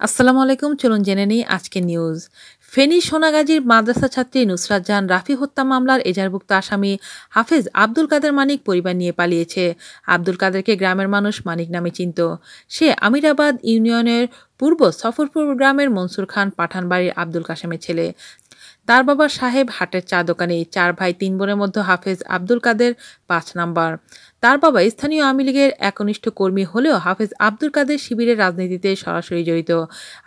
আসসালামু আলাইকুম, চলুন জেনে নিই আজকে নিউজ ফেনী সোনাগাজীর মাদ্রাসা ছাত্রী নুসরাত জাহান রাফি হত্যা মামলার এজারভুক্ত আসামি হাফেজ আব্দুল কাদের মানিক পরিবার নিয়ে পালিয়েছে। আব্দুল কাদেরকে গ্রামের মানুষ মানিক নামে চিনত। সে আমিরাবাদ ইউনিয়নের পূর্ব সফরপুর গ্রামের মনসুর খান পাঠানবাড়ির আব্দুল কাসেমের ছেলে। তার বাবা সাহেব হাটের চা দোকানে চার ভাই তিন বোনের মধ্যে হাফেজ আব্দুল কাদের পাঁচ নাম্বার। তার বাবা স্থানীয় আওয়ামী লীগের একনিষ্ঠ কর্মী হলেও হাফেজ আব্দুল কাদের শিবিরের রাজনীতিতে সরাসরি জড়িত।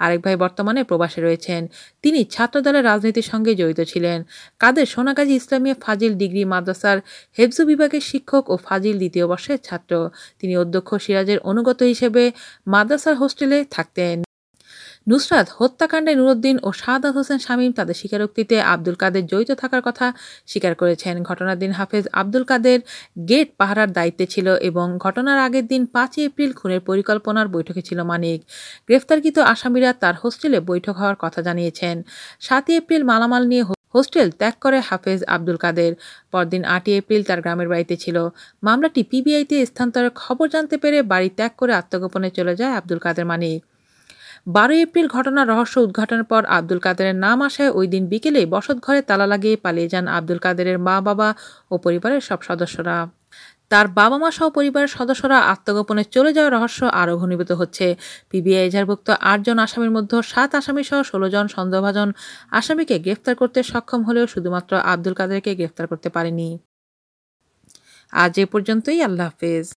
আরেক ভাই বর্তমানে প্রবাসে রয়েছেন। তিনি ছাত্রদলের রাজনীতির সঙ্গে জড়িত ছিলেন। কাদের সোনাগাজী ইসলামিয়া ফাজিল ডিগ্রি মাদ্রাসার হেফজু বিভাগের শিক্ষক ও ফাজিল দ্বিতীয় বর্ষের ছাত্র। তিনি অধ্যক্ষ সিরাজের অনুগত হিসেবে মাদ্রাসার হোস্টেলে থাকতেন। নুসরাত হত্যাকাণ্ডে নুরুদ্দিন ও শাহাদাত হোসেন শামীম তাদের স্বীকারোক্তিতে আব্দুল কাদের জড়িত থাকার কথা স্বীকার করেছেন। ঘটনার দিন হাফেজ আব্দুল কাদের গেট পাহারার দায়িত্বে ছিল এবং ঘটনার আগের দিন পাঁচই এপ্রিল খুনের পরিকল্পনার বৈঠকে ছিল মানিক। গ্রেফতারকৃত আসামিরা তার হোস্টেলে বৈঠক হওয়ার কথা জানিয়েছেন। সাতই এপ্রিল মালামাল নিয়ে হোস্টেল ত্যাগ করে হাফেজ আব্দুল কাদের। পরদিন আটই এপ্রিল তার গ্রামের বাড়িতে ছিল। মামলাটি পিবিআইতে স্থানান্তরের খবর জানতে পেরে বাড়ি ত্যাগ করে আত্মগোপনে চলে যায় আব্দুল কাদের মানিক। বারোই এপ্রিল ঘটনার রহস্য উদ্ঘাটনের পর আব্দুল কাদেরের নাম আসায় ওই দিন বিকেলে বসত ঘরে তালা লাগিয়ে পালিয়ে যান আব্দুল কাদেরের মা, বাবা ও পরিবারের সব সদস্যরা। তার বাবা মা সহ পরিবারের সদস্যরা আত্মগোপনে চলে যাওয়ার রহস্য আরও ঘনীভূত হচ্ছে। পিবিআই এজারভুক্ত আটজন আসামির মধ্যে সাত আসামি সহ ষোলো জন সন্দেহভাজন আসামিকে গ্রেফতার করতে সক্ষম হলেও শুধুমাত্র আব্দুল কাদেরকে গ্রেফতার করতে পারেনি। আজ এ পর্যন্তই, আল্লাহ হাফেজ।